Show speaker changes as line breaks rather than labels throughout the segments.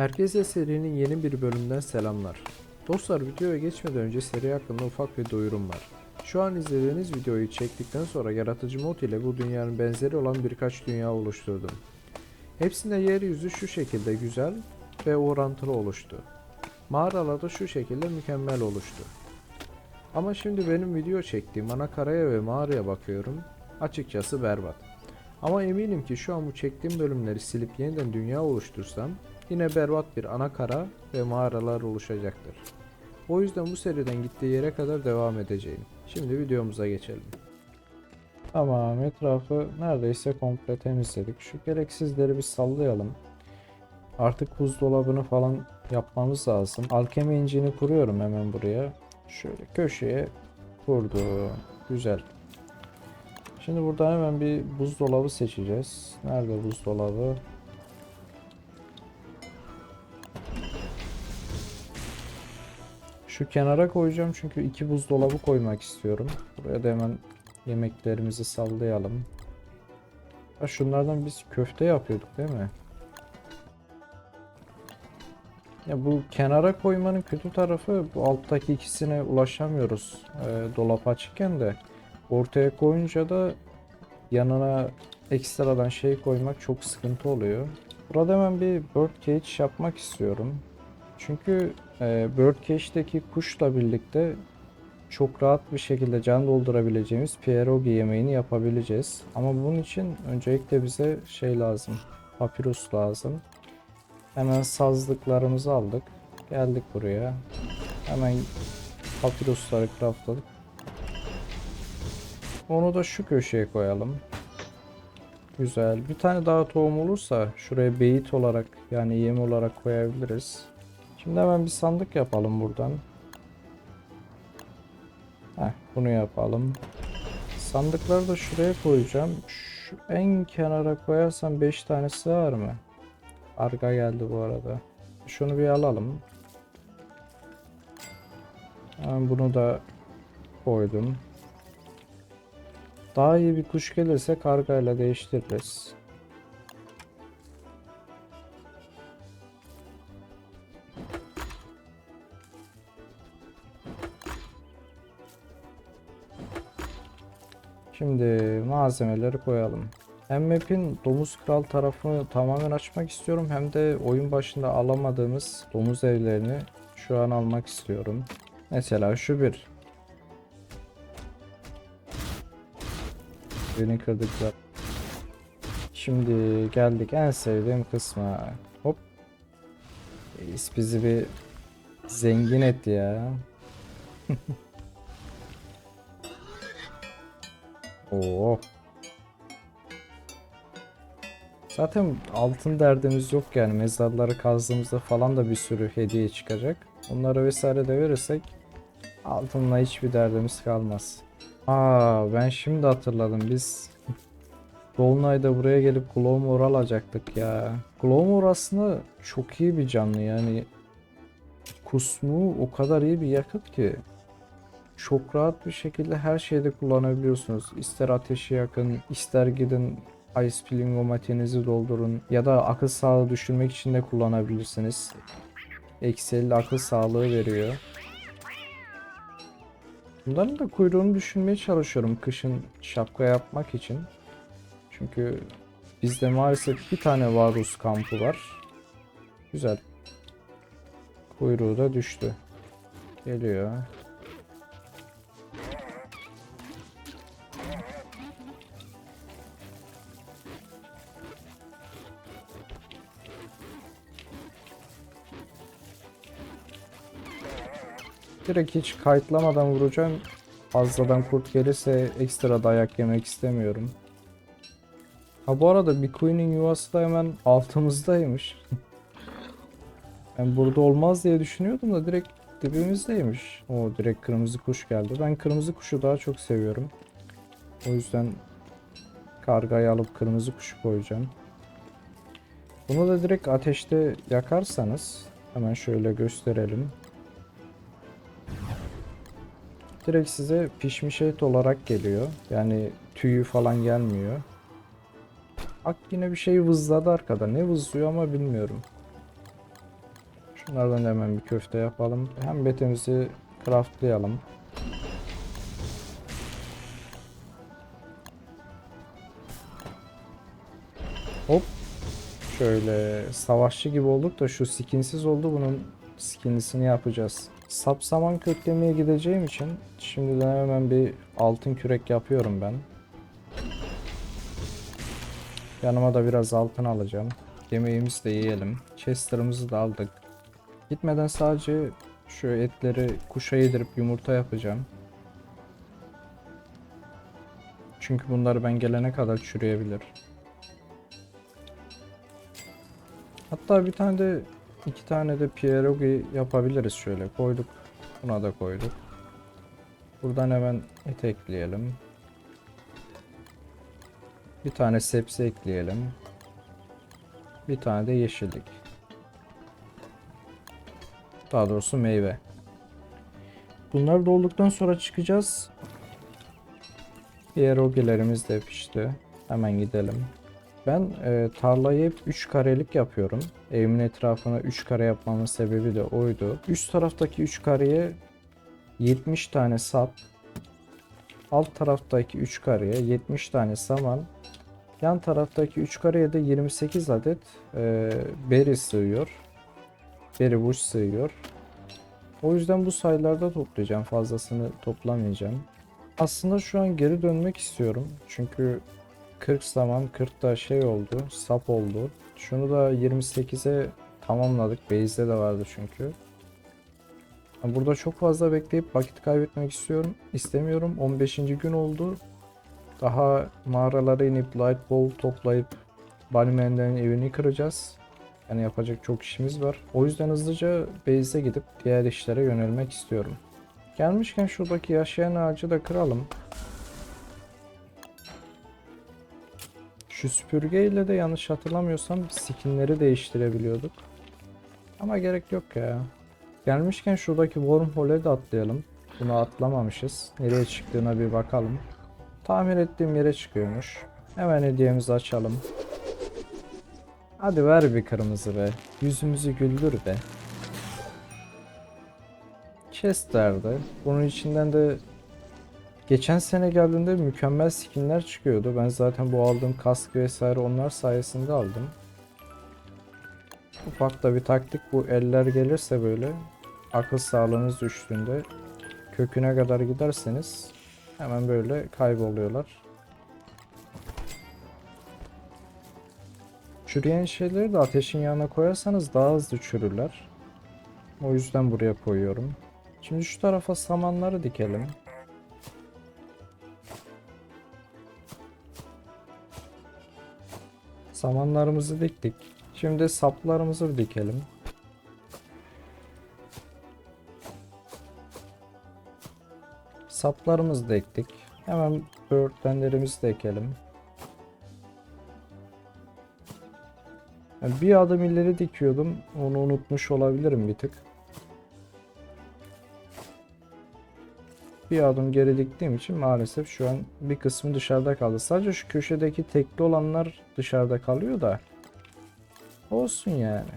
Herkese serinin yeni bir bölümünden selamlar. Dostlar videoya geçmeden önce seri hakkında ufak bir duyurum var. Şu an izlediğiniz videoyu çektikten sonra yaratıcı mod ile bu dünyanın benzeri olan birkaç dünya oluşturdum. Hepsinde yeryüzü şu şekilde güzel ve orantılı oluştu. Mağaralarda şu şekilde mükemmel oluştu. Ama şimdi benim video çektiğim ana karaya ve mağaraya bakıyorum. Açıkçası berbat. Ama eminim ki şu an bu çektiğim bölümleri silip yeniden dünya oluştursam yine berbat bir ana kara ve mağaralar oluşacaktır. O yüzden bu seriden gittiği yere kadar devam edeceğim. Şimdi videomuza geçelim. Tamam etrafı neredeyse komple temizledik. Şu gereksizleri bir sallayalım. Artık buzdolabını falan yapmamız lazım. Alkemi incini kuruyorum hemen buraya. Şöyle köşeye kurdu. Güzel. Şimdi buradan hemen bir buzdolabı seçeceğiz. Nerede buzdolabı? Şu kenara koyacağım çünkü iki buzdolabı koymak istiyorum. Buraya da hemen yemeklerimizi sallayalım. Ha şunlardan biz köfte yapıyorduk değil mi? Ya bu kenara koymanın kötü tarafı bu alttaki ikisine ulaşamıyoruz e, dolap açıkken de ortaya koyunca da yanına ekstradan şey koymak çok sıkıntı oluyor. Burada hemen bir bird cage yapmak istiyorum. Çünkü e, bird cage'deki kuşla birlikte çok rahat bir şekilde can doldurabileceğimiz pierogi yemeğini yapabileceğiz. Ama bunun için öncelikle bize şey lazım. Papyrus lazım. Hemen sazlıklarımızı aldık. Geldik buraya. Hemen papyrusları craftladık. Onu da şu köşeye koyalım. Güzel. Bir tane daha tohum olursa şuraya beyit olarak yani yem olarak koyabiliriz. Şimdi hemen bir sandık yapalım buradan. Heh, bunu yapalım. Sandıkları da şuraya koyacağım. Şu en kenara koyarsam 5 tane sığar mı? Arka geldi bu arada. Şunu bir alalım. Hemen bunu da koydum. Daha iyi bir kuş gelirse kargayla değiştiririz. Şimdi malzemeleri koyalım. Hem map'in domuz kral tarafını tamamen açmak istiyorum hem de oyun başında alamadığımız domuz evlerini şu an almak istiyorum. Mesela şu bir. Beni kırdıklar. Şimdi geldik en sevdiğim kısma. Hop. Reis bizi bir zengin etti ya. Oo. Zaten altın derdimiz yok yani mezarları kazdığımızda falan da bir sürü hediye çıkacak. Onları vesaire de verirsek altınla hiçbir derdimiz kalmaz. Aa ben şimdi hatırladım biz Dolunay'da buraya gelip Glowmore alacaktık ya. Glowmore aslında çok iyi bir canlı yani kusmu o kadar iyi bir yakıt ki çok rahat bir şekilde her şeyde kullanabiliyorsunuz. İster ateşi yakın, ister gidin Ice Plingomatiğinizi doldurun ya da akıl sağlığı düşürmek için de kullanabilirsiniz. 50 akıl sağlığı veriyor. Bunların da kuyruğunu düşünmeye çalışıyorum kışın şapka yapmak için. Çünkü bizde maalesef bir tane Varus kampı var. Güzel. Kuyruğu da düştü. Geliyor. Direkt hiç kayıtlamadan vuracağım. Fazladan kurt gelirse ekstra dayak yemek istemiyorum. Ha bu arada bir Queen'in yuvası da hemen altımızdaymış. ben burada olmaz diye düşünüyordum da direkt dibimizdeymiş. O direkt kırmızı kuş geldi. Ben kırmızı kuşu daha çok seviyorum. O yüzden kargayı alıp kırmızı kuşu koyacağım. Bunu da direkt ateşte yakarsanız hemen şöyle gösterelim. Direkt size pişmiş et olarak geliyor. Yani tüyü falan gelmiyor. Bak yine bir şey vızladı arkada. Ne vızlıyor ama bilmiyorum. Şunlardan da hemen bir köfte yapalım. Hem betimizi craftlayalım. Hop. Şöyle savaşçı gibi olduk da şu skinsiz oldu. Bunun skinlisini yapacağız. Sapsaman köklemeye gideceğim için şimdiden hemen bir altın kürek yapıyorum ben. Yanıma da biraz altın alacağım. Yemeğimizi de yiyelim. Chester'ımızı da aldık. Gitmeden sadece şu etleri kuşa yedirip yumurta yapacağım. Çünkü bunları ben gelene kadar çürüyebilir. Hatta bir tane de iki tane de pierogi yapabiliriz şöyle. Koyduk. Buna da koyduk. Buradan hemen et ekleyelim. Bir tane sebze ekleyelim. Bir tane de yeşillik. Daha doğrusu meyve. Bunlar dolduktan sonra çıkacağız. Pierogilerimiz de pişti. Hemen gidelim. Ben e, tarlayı hep 3 karelik yapıyorum. Evimin etrafına 3 kare yapmamın sebebi de oydu. Üst taraftaki 3 kareye 70 tane sap, alt taraftaki 3 kareye 70 tane saman, yan taraftaki 3 kareye de 28 adet e, beri sığıyor. Beri buş sığıyor. O yüzden bu sayılarda toplayacağım. Fazlasını toplamayacağım. Aslında şu an geri dönmek istiyorum. Çünkü 40 zaman 40 da şey oldu. Sap oldu. Şunu da 28'e tamamladık. Base'de de vardı çünkü. Burada çok fazla bekleyip vakit kaybetmek istiyorum. istemiyorum. 15. gün oldu. Daha mağaralara inip light ball toplayıp Bunnyman'lerin evini kıracağız. Yani yapacak çok işimiz var. O yüzden hızlıca base'e gidip diğer işlere yönelmek istiyorum. Gelmişken şuradaki yaşayan ağacı da kıralım. Şu süpürgeyle de yanlış hatırlamıyorsam skinleri değiştirebiliyorduk. Ama gerek yok ya. Gelmişken şuradaki wormhole'e de atlayalım. Bunu atlamamışız. Nereye çıktığına bir bakalım. Tahmin ettiğim yere çıkıyormuş. Hemen hediyemizi açalım. Hadi ver bir kırmızı be. Yüzümüzü güldür be. Chest derdi. Bunun içinden de geçen sene geldiğinde mükemmel skinler çıkıyordu. Ben zaten bu aldığım kask vesaire onlar sayesinde aldım. Ufak da bir taktik bu eller gelirse böyle akıl sağlığınız düştüğünde köküne kadar giderseniz hemen böyle kayboluyorlar. Çürüyen şeyleri de ateşin yanına koyarsanız daha hızlı çürürler. O yüzden buraya koyuyorum. Şimdi şu tarafa samanları dikelim. Samanlarımızı diktik. Şimdi saplarımızı dikelim. Saplarımızı da ektik. Hemen böğürtlenlerimizi de ekelim. Bir adım ileri dikiyordum. Onu unutmuş olabilirim bir tık. Bir adım geri diktiğim için maalesef şu an bir kısmı dışarıda kaldı. Sadece şu köşedeki tekli olanlar dışarıda kalıyor da. Olsun yani.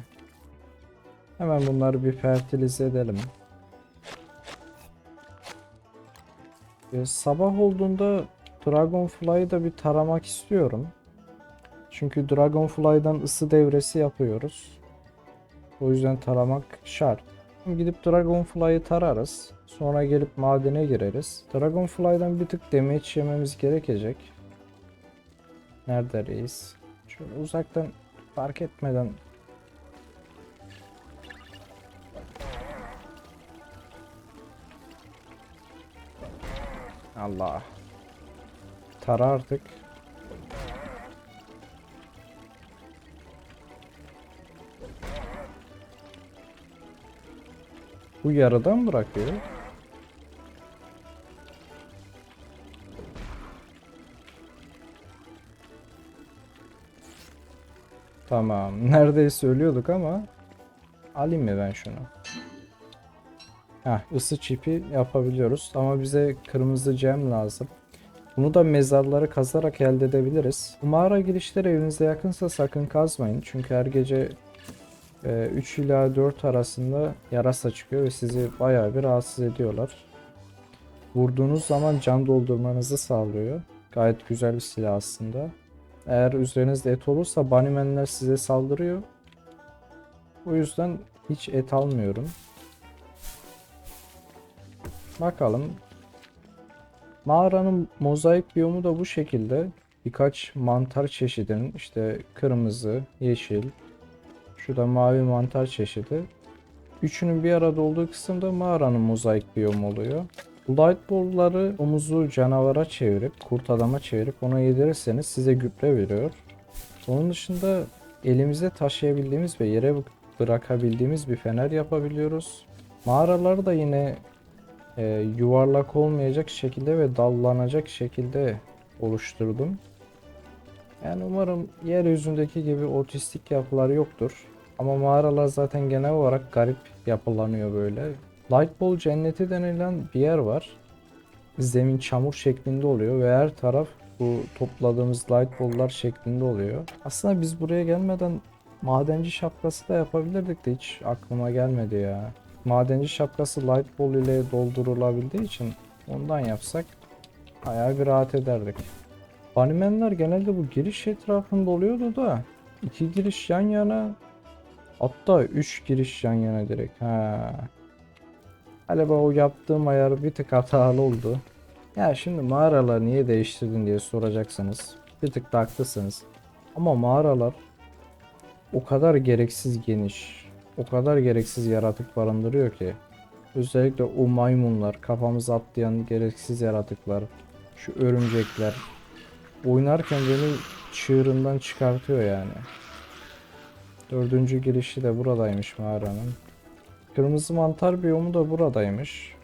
Hemen bunları bir fertilize edelim. Ee, sabah olduğunda Dragonfly'ı da bir taramak istiyorum. Çünkü Dragonfly'dan ısı devresi yapıyoruz. O yüzden taramak şart. Gidip Dragonfly'ı tararız. Sonra gelip madene gireriz. Dragonfly'dan bir tık damage yememiz gerekecek. Nerede reis? Şöyle uzaktan fark etmeden Allah. Tara Bu yarıdan bırakıyor. Tamam. Neredeyse ölüyorduk ama alayım mı ben şunu? Heh, ısı çipi yapabiliyoruz ama bize kırmızı cem lazım. Bunu da mezarları kazarak elde edebiliriz. Mağara girişleri evinize yakınsa sakın kazmayın. Çünkü her gece 3 ila 4 arasında yarasa çıkıyor ve sizi bayağı bir rahatsız ediyorlar. Vurduğunuz zaman can doldurmanızı sağlıyor. Gayet güzel bir silah aslında. Eğer üzerinizde et olursa Bunnymenler size saldırıyor. O yüzden hiç et almıyorum. Bakalım. Mağaranın mozaik biyomu da bu şekilde. Birkaç mantar çeşidinin işte kırmızı, yeşil, şu da mavi mantar çeşidi. Üçünün bir arada olduğu kısımda mağaranın mozaik biyomu oluyor. Light ball'ları omuzu canavara çevirip, kurt adama çevirip ona yedirirseniz size gübre veriyor. Onun dışında elimize taşıyabildiğimiz ve yere bırakabildiğimiz bir fener yapabiliyoruz. Mağaraları da yine e, yuvarlak olmayacak şekilde ve dallanacak şekilde oluşturdum. Yani umarım yeryüzündeki gibi otistik yapılar yoktur. Ama mağaralar zaten genel olarak garip yapılanıyor böyle. Light Ball cenneti denilen bir yer var. Zemin çamur şeklinde oluyor ve her taraf bu topladığımız light ball'lar şeklinde oluyor. Aslında biz buraya gelmeden madenci şapkası da yapabilirdik de hiç aklıma gelmedi ya. Madenci şapkası light ball ile doldurulabildiği için ondan yapsak bayağı bir rahat ederdik. Bunnymenler genelde bu giriş etrafında oluyordu da iki giriş yan yana hatta üç giriş yan yana direkt. Ha. Galiba o yaptığım ayar bir tık hatalı oldu. Ya şimdi mağaralar niye değiştirdin diye soracaksınız. Bir tık da haklısınız. Ama mağaralar o kadar gereksiz geniş, o kadar gereksiz yaratık barındırıyor ki. Özellikle o maymunlar, kafamıza atlayan gereksiz yaratıklar, şu örümcekler. Oynarken beni çığırından çıkartıyor yani. Dördüncü girişi de buradaymış mağaranın. Kırmızı mantar biyomu da buradaymış.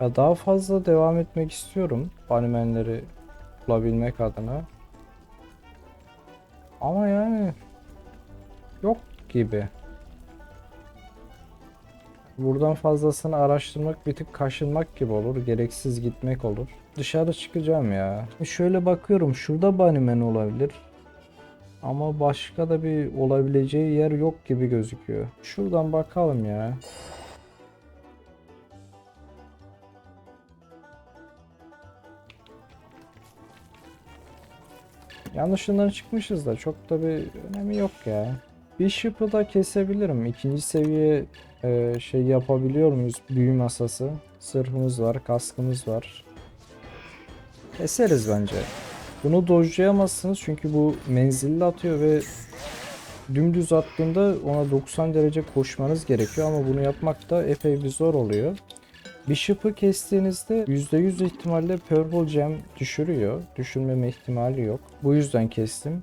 Ya daha fazla devam etmek istiyorum Bunnymenleri bulabilmek adına. Ama yani yok gibi. Buradan fazlasını araştırmak bir tık kaşınmak gibi olur. Gereksiz gitmek olur. Dışarı çıkacağım ya. Şöyle bakıyorum şurada Bunnyman olabilir. Ama başka da bir olabileceği yer yok gibi gözüküyor. Şuradan bakalım ya. Yanlışından çıkmışız da çok da bir önemi yok ya. Bishop'ı da kesebilirim. İkinci seviye e, şey yapabiliyor muyuz? Büyü masası. Sırhımız var, kaskımız var. Keseriz bence. Bunu dojlayamazsınız çünkü bu menzilli atıyor ve dümdüz attığında ona 90 derece koşmanız gerekiyor ama bunu yapmak da epey bir zor oluyor. Bishop'ı kestiğinizde %100 ihtimalle Purple Gem düşürüyor. Düşürmeme ihtimali yok. Bu yüzden kestim.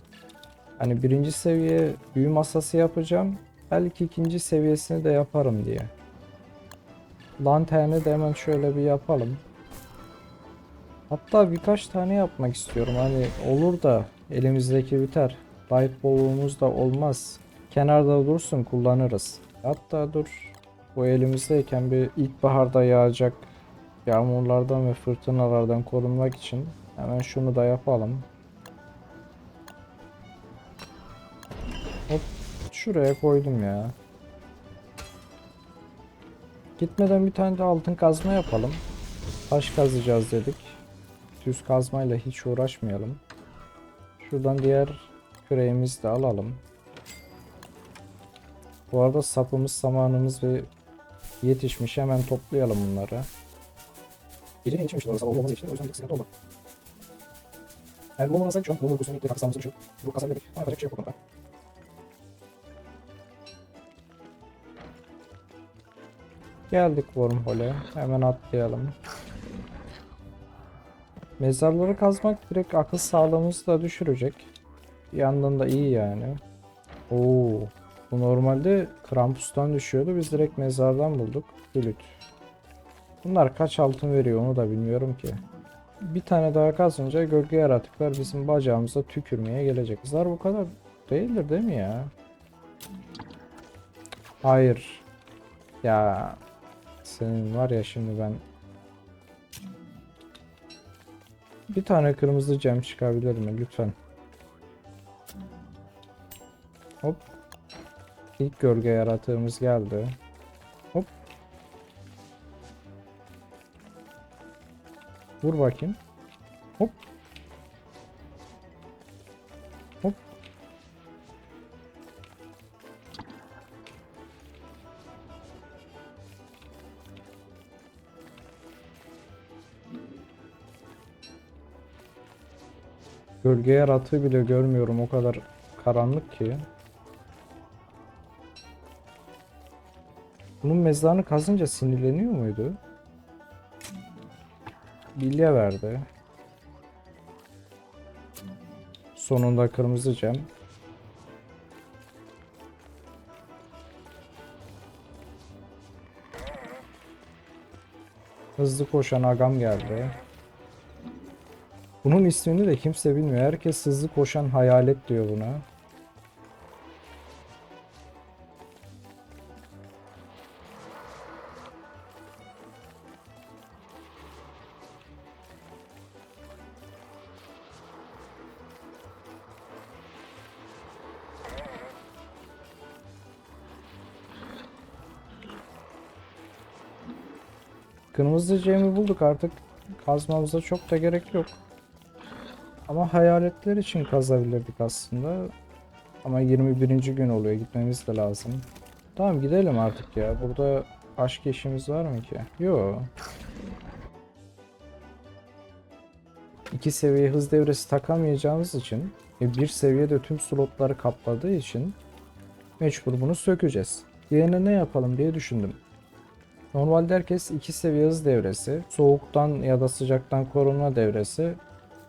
Hani birinci seviye büyü masası yapacağım. Belki ikinci seviyesini de yaparım diye. Lanterni de hemen şöyle bir yapalım. Hatta birkaç tane yapmak istiyorum. Hani olur da elimizdeki biter. Light ball'umuz da olmaz. Kenarda dursun kullanırız. Hatta dur. Bu elimizdeyken bir ilkbaharda yağacak yağmurlardan ve fırtınalardan korunmak için hemen şunu da yapalım. Hop şuraya koydum ya. Gitmeden bir tane de altın kazma yapalım. Taş kazacağız dedik. Düz kazmayla hiç uğraşmayalım. Şuradan diğer küreğimizi de alalım. Bu arada sapımız, samanımız ve yetişmiş. Hemen toplayalım bunları.
Gecenin yetişmiş orası olmamız için o yüzden bir sıkıntı olmadı. Eğer bu olmasaydı şu an bu uykusunu ilk kazanımızı düşün. Bu kazanmadık. Ama yapacak bir şey yok konuda.
Geldik wormhole'e. Hemen atlayalım. Mezarları kazmak direkt akıl sağlığımızı da düşürecek. Bir yandan da iyi yani. Oo, bu normalde Krampus'tan düşüyordu. Biz direkt mezardan bulduk. Flüt. Bunlar kaç altın veriyor onu da bilmiyorum ki. Bir tane daha kazınca gölge yaratıklar bizim bacağımıza tükürmeye gelecek. Kızlar bu kadar değildir değil mi ya? Hayır. Ya senin var ya şimdi ben bir tane kırmızı cam çıkabilir mi lütfen? Hop.
İlk gölge yaratığımız geldi. Hop. Vur bakayım. Hop. Gölge yaratığı bile görmüyorum o kadar karanlık ki. Bunun mezarını kazınca sinirleniyor muydu? Bilye verdi. Sonunda kırmızı cam. Hızlı koşan agam geldi. Bunun ismini de kimse bilmiyor. Herkes hızlı koşan hayalet diyor buna. Kırmızı cemi bulduk artık kazmamıza çok da gerek yok. Ama hayaletler için kazabilirdik aslında. Ama 21. gün oluyor gitmemiz de lazım. Tamam gidelim artık ya. Burada aşk işimiz var mı ki? Yo. İki seviye hız devresi takamayacağımız için ve bir seviyede tüm slotları kapladığı için mecbur bunu sökeceğiz. Yerine ne yapalım diye düşündüm. Normalde herkes iki seviye hız devresi, soğuktan ya da sıcaktan korunma devresi,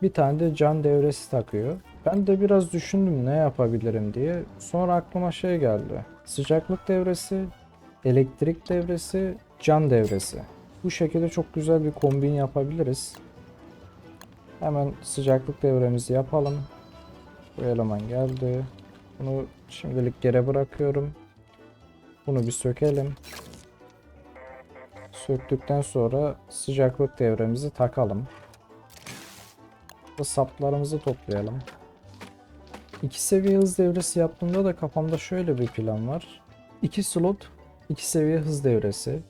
bir tane de can devresi takıyor. Ben de biraz düşündüm ne yapabilirim diye. Sonra aklıma şey geldi. Sıcaklık devresi, elektrik devresi, can devresi. Bu şekilde çok güzel bir kombin yapabiliriz. Hemen sıcaklık devremizi yapalım. Bu eleman geldi. Bunu şimdilik geri bırakıyorum. Bunu bir sökelim. Söktükten sonra sıcaklık devremizi takalım. Bu saplarımızı toplayalım. İki seviye hız devresi yaptığımda da kafamda şöyle bir plan var. İki slot, iki seviye hız devresi.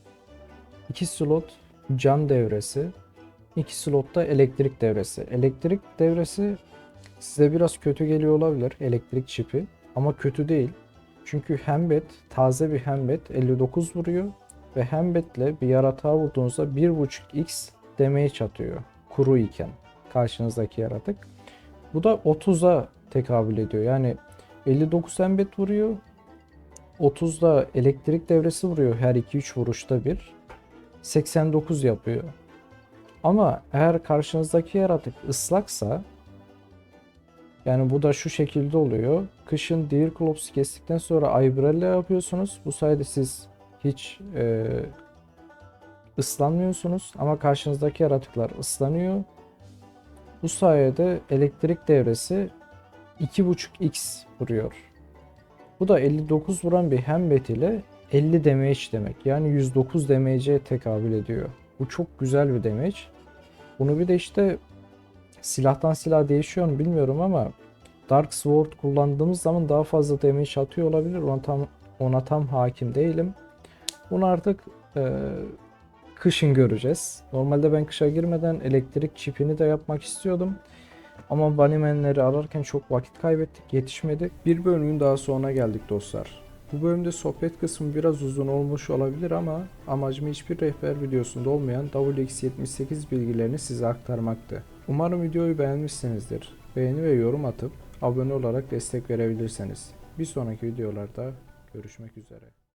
iki slot can devresi. iki slotta elektrik devresi. Elektrik devresi size biraz kötü geliyor olabilir elektrik çipi. Ama kötü değil. Çünkü Hembet, taze bir Hembet 59 vuruyor ve Hembet'le bir yaratığa vurduğunuzda 1.5x damage atıyor. Kuru iken karşınızdaki yaratık. Bu da 30'a tekabül ediyor. Yani 59 Hembet vuruyor. 30'da elektrik devresi vuruyor her 2-3 vuruşta bir. 89 yapıyor. Ama eğer karşınızdaki yaratık ıslaksa yani bu da şu şekilde oluyor. Kışın Deer Clops'u kestikten sonra Ibrella yapıyorsunuz. Bu sayede siz hiç e, ıslanmıyorsunuz ama karşınızdaki yaratıklar ıslanıyor. Bu sayede elektrik devresi 2.5x vuruyor. Bu da 59 vuran bir hembet ile 50 damage demek. Yani 109 damage'e tekabül ediyor. Bu çok güzel bir damage. Bunu bir de işte silahtan silah değişiyor mu bilmiyorum ama Dark Sword kullandığımız zaman daha fazla damage atıyor olabilir. Ona tam ona tam hakim değilim. Bunu artık e, kışın göreceğiz. Normalde ben kışa girmeden elektrik çipini de yapmak istiyordum. Ama Bunnyman'leri ararken çok vakit kaybettik, yetişmedi.
Bir bölümün daha sonuna geldik dostlar. Bu bölümde sohbet kısmı biraz uzun olmuş olabilir ama amacım hiçbir rehber videosunda olmayan WX78 bilgilerini size aktarmaktı. Umarım videoyu beğenmişsinizdir. Beğeni ve yorum atıp abone olarak destek verebilirsiniz. Bir sonraki videolarda görüşmek üzere.